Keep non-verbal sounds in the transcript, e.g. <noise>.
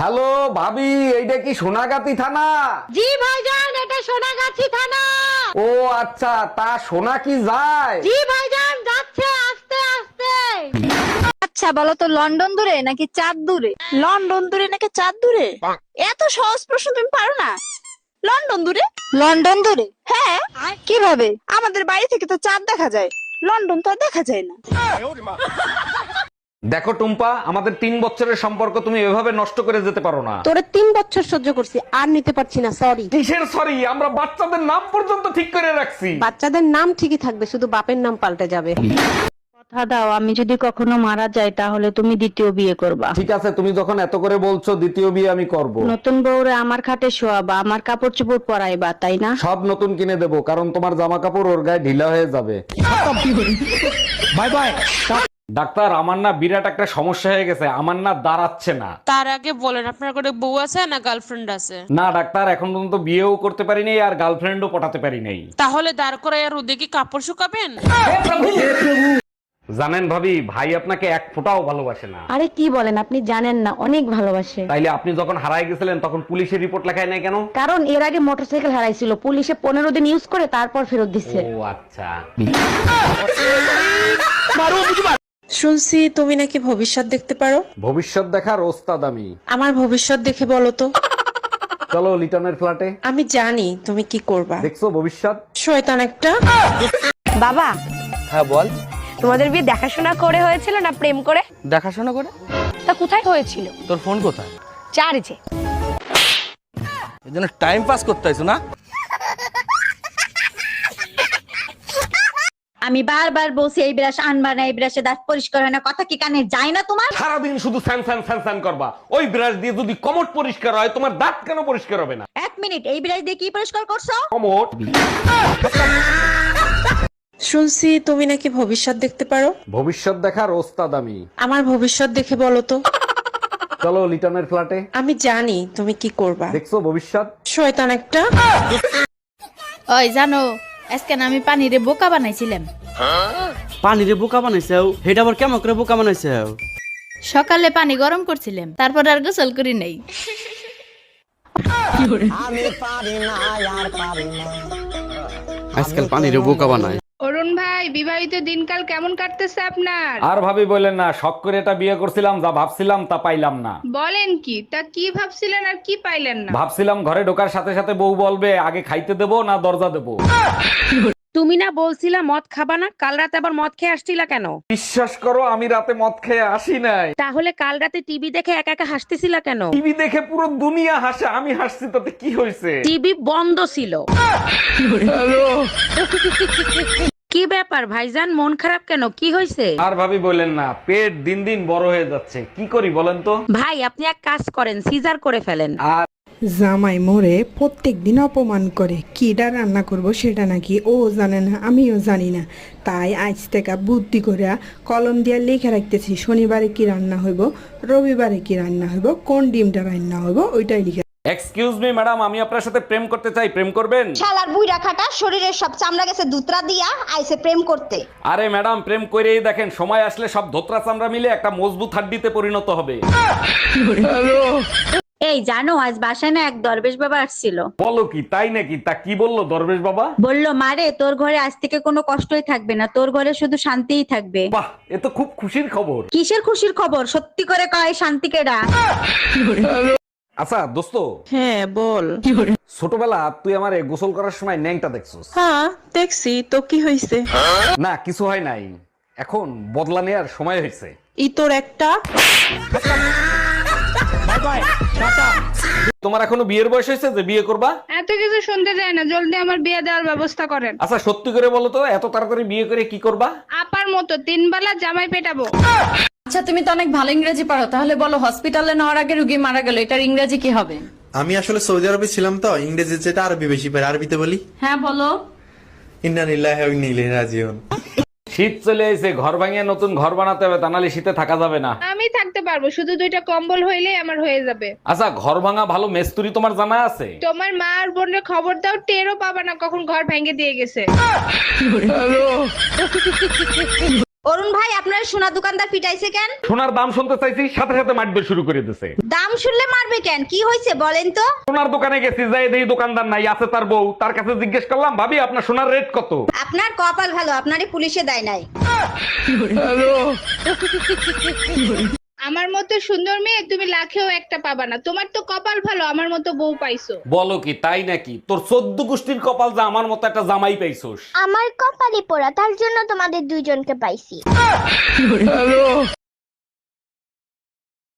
Hello ভাবি এইটা কি সোনাগাতি থানা? জি ভাইজান এটা সোনাগাছি থানা। ও আচ্ছা তা সোনা কি যায়? জি ভাইজান যাচ্ছে আস্তে আস্তে। আচ্ছা বলো তো লন্ডন দূরে নাকি চাঁদ দূরে? লন্ডন দূরে নাকি চাঁদ দূরে? এত সহজ প্রশ্ন তুমি পারো না। লন্ডন দূরে? লন্ডন দূরে? হ্যাঁ কীভাবে? আমাদের বাড়ি থেকে তো চাঁদ দেখা যায়। লন্ডন তো আর দেখা যায় না। দেখো টুম্পা আমাদের তিন বছরের সম্পর্ক তুমি এভাবে নষ্ট করে যেতে পারো না। তোরে তিন বছর সহ্য করছি আর নিতে পারছি না সরি কিসের সরি আমরা বাচ্চাদের নাম পর্যন্ত ঠিক করে রাখছি। বাচ্চাদের নাম ঠিকই থাকবে শুধু বাপের নাম পাল্টে যাবে। কথা দাও আমি যদি কখনো মারা যাই তাহলে তুমি দ্বিতীয় বিয়ে করবা। ঠিক আছে তুমি যখন এত করে বলছো দ্বিতীয় বিয়ে আমি করব। নতুন বউরে আমার খাটে শোয়াবা আমার কাপড় চোপড় পরাইবা তাই না? সব নতুন কিনে দেবো কারণ তোমার জামা কাপড় ওর গায়ে ঢিলা হয়ে যাবে। Bye bye. ডাক্তার আমার না বিরাট একটা সমস্যা হয়ে গেছে আমার না দাঁড়াচ্ছে না। তার আগে বলেন আপনার করে বউ আছে না গার্লফ্রেন্ড আছে? না ডাক্তার এখন পর্যন্ত বিয়েও করতে পারি নাই আর গার্লফ্রেন্ডও পটাতে পারি নাই। তাহলে দাঁড় করে আর রোদে কি কাপড় শুকাবেন? জানেন ভাবি ভাই আপনাকে এক ফোঁটাও ভালোবাসে না। আরে কি বলেন আপনি জানেন না অনেক ভালোবাসে। তাইলে আপনি যখন হারায় গেছিলেন তখন পুলিশের রিপোর্ট লেখায় নাই কেন? কারণ এর আগে মোটরসাইকেল হারাইছিল পুলিশে পনেরো দিন ইউজ করে তারপর ফেরত দিচ্ছে ও আচ্ছা। শুনছি তুমি নাকি ভবিষ্যৎ দেখতে পারো। ভবিষ্যৎ দেখার ওস্তাদ আমি। আমার ভবিষ্যৎ দেখে বলো তো। চলো লিটনের ফ্ল্যাটে। আমি জানি তুমি কি করবা। দেখছ ভবিষ্যৎ? শয়তান একটা। বাবা। হ্যাঁ বল। তোমাদের বিয়ে দেখাশোনা করে হয়েছিল না প্রেম করে? দেখাশোনা করে? তা কোথায় হয়েছিল? তোর ফোন কোথায়? চার্জে। এই জন্য টাইম পাস করতে হয়েছো না? আমি বারবার বলছি এই ব্রাশ আনবা না এই ব্রাশে দাঁত পরিষ্কার হয় না। কথা কি কানে যায় না তোমার? সারাদিন শুধু স্যান স্যান স্যান স্যান করবা। ওই ব্রাশ দিয়ে যদি কমট পরিষ্কার হয় তোমার দাঁত কেন পরিষ্কার হবে না? এক মিনিট এই ব্রাশ দিয়ে কি পরিষ্কার করছ? কমট? শুনছি তুমি নাকি ভবিষ্যৎ দেখতে পারো। ভবিষ্যৎ দেখার ওস্তাদ আমি। আমার ভবিষ্যৎ দেখে বলো তো। চলো লিটনের ফ্ল্যাটে। আমি জানি তুমি কি করবা। দেখছ ভবিষ্যৎ? শয়তান একটা। ওই জানো আজকে আমি পানিরে বোকা বানাইছিলাম। পানিরে বোকা বানাইছে সেটা আবার কেমন করে বোকা বানাইছে সকালে পানি গরম করছিলাম তারপর আর গোসল করি নাই। আজকাল পানিরে বোকা বানায়। অরুণ ভাই বিবাহিত দিনকাল কেমন কাটতেছে আপনার? আর ভাবি বলেন না শখ করে এটা বিয়ে করছিলাম যা ভাবছিলাম তা পাইলাম না। বলেন কি তা কি ভাবছিলেন আর কি পাইলেন না? ভাবছিলাম ঘরে ঢোকার সাথে সাথে বউ বলবে আগে খাইতে দেবো না দরজা দেবো। তুমি না বলছিলা মদ খাবা না কাল রাতে আবার মদ খেয়ে আসছিলা কেন? বিশ্বাস করো আমি রাতে মদ খেয়ে আসি নাই। তাহলে কাল রাতে টিভি দেখে একা একা হাসতেছিলা কেন? টিভি দেখে পুরো দুনিয়া হাসে আমি হাসছি তাতে কি হয়েছে টিভি বন্ধ ছিল। কি ব্যাপার ভাইজান? মন খারাপ কেন? কি হয়েছে আর ভাবি বললেন না পেট দিন দিন বড় হয়ে যাচ্ছে। কি করি বলেন তো? ভাই আপনি এক কাজ করেন সিজার করে ফেলেন। আর জামাই মোরে প্রত্যেক দিন অপমান করে কিডা রান্না করব সেটা নাকি ও জানে না আমিও জানি না। তাই আজ থেকে বুদ্ধি করে কলম দিয়ে লিখে রাখতেছি শনিবারে কি রান্না হইব রবিবারে কি রান্না হইব কোন ডিমটা রান্না হইব ওইটাই লিখে এক্সকিউজ মি ম্যাডাম আমি আপনার সাথে প্রেম করতে চাই। প্রেম করবেন? শালার বুই রাখাটা শরীরের সব চামড়া গেছে দুতরা দিয়া আইসে প্রেম করতে। আরে ম্যাডাম প্রেম করেই দেখেন সময় আসলে সব ধোত্রা চামড়া মিলে একটা মজবুত হাড্ডিতে পরিণত হবে। এই জানো আজ বাসায় না এক দরবেশ বাবা আসছিল। বলো কি তাই নাকি? তা কি বলল দরবেশ বাবা? বলল মারে তোর ঘরে আজ থেকে কোনো কষ্টই থাকবে না তোর ঘরে শুধু শান্তিই থাকবে। বাহ এ তো খুব খুশির খবর। কিসের খুশির খবর? সত্যি করে কয় শান্তি কেডা আচ্ছা দোস্ত। হ্যাঁ বল। ছোটবেলা তুই আমার গোসল করার সময় ন্যাংটা দেখছিস? হ্যাঁ দেখছি। তো কি হয়েছে না কিছু হয় নাই। এখন বদলা নেওয়ার সময় হয়েছে ই তোর একটা? তোমার এখনও বিয়ের বয়স হয়েছে যে বিয়ে করবা? এত কিছু শুনতে যায় না জলদি আমার বিয়ে দেওয়ার ব্যবস্থা করেন। আচ্ছা সত্যি করে বলো তো এত তাড়াতাড়ি বিয়ে করে কি করবা? আপার মতো তিন বেলা জামাই পেটাবো। আচ্ছা তুমি তো অনেক ভালো ইংরেজি পারো তাহলে বলো হসপিটালে নেওয়ার আগে রুগী মারা গেল এটার ইংরেজি কি হবে? আমি আসলে সৌদি আরবে ছিলাম তো ইংরেজি যেটা আরবি বেশি পারে। আরবিতে বলি? হ্যাঁ বলো। ইন্না নিল্লাহ নিলে রাজিউন। শীত চলে এসে ঘর ভাঙিয়ে নতুন ঘর বানাতে হবে তা নাহলে শীতে থাকা যাবে না। আমি থাকতে পারব শুধু দুইটা কম্বল হইলেই আমার হয়ে যাবে। আচ্ছা ঘর ভাঙা ভালো মেস্তুরি তোমার জানা আছে? তোমার মা আর বোনের খবর দাও টেরও পাবা না কখন ঘর ভেঙে দিয়ে গেছে। <laughs> অরুণ ভাই আপনার সোনার দোকানদার পিটাইছে কেন? সোনার দাম শুনতে চাইছি সাথে সাথে মারবে শুরু করে দিছে। দাম শুনলে মারবে কেন? কি হয়েছে বলেন তো? সোনার দোকানে গেছি যাই দেই দোকানদার নাই আছে তার বউ। তার কাছে জিজ্ঞেস করলাম ভাবি আপনার সোনার রেট কত? আপনার কপাল ভালো আপনারই পুলিশে দেয় নাই। আমার মতো সুন্দর মেয়ে তুমি লাখেও একটা পাবা না। তোমার তো কপাল ভালো আমার মতো বউ পাইছো। বলো কি তাই নাকি? তোর চোদ্দ গোষ্ঠীর কপাল যা আমার মতো একটা জামাই পাইছোস। আমার কপালে পড়া তার জন্য তোমাদের দুইজনকে পাইছি। <laughs>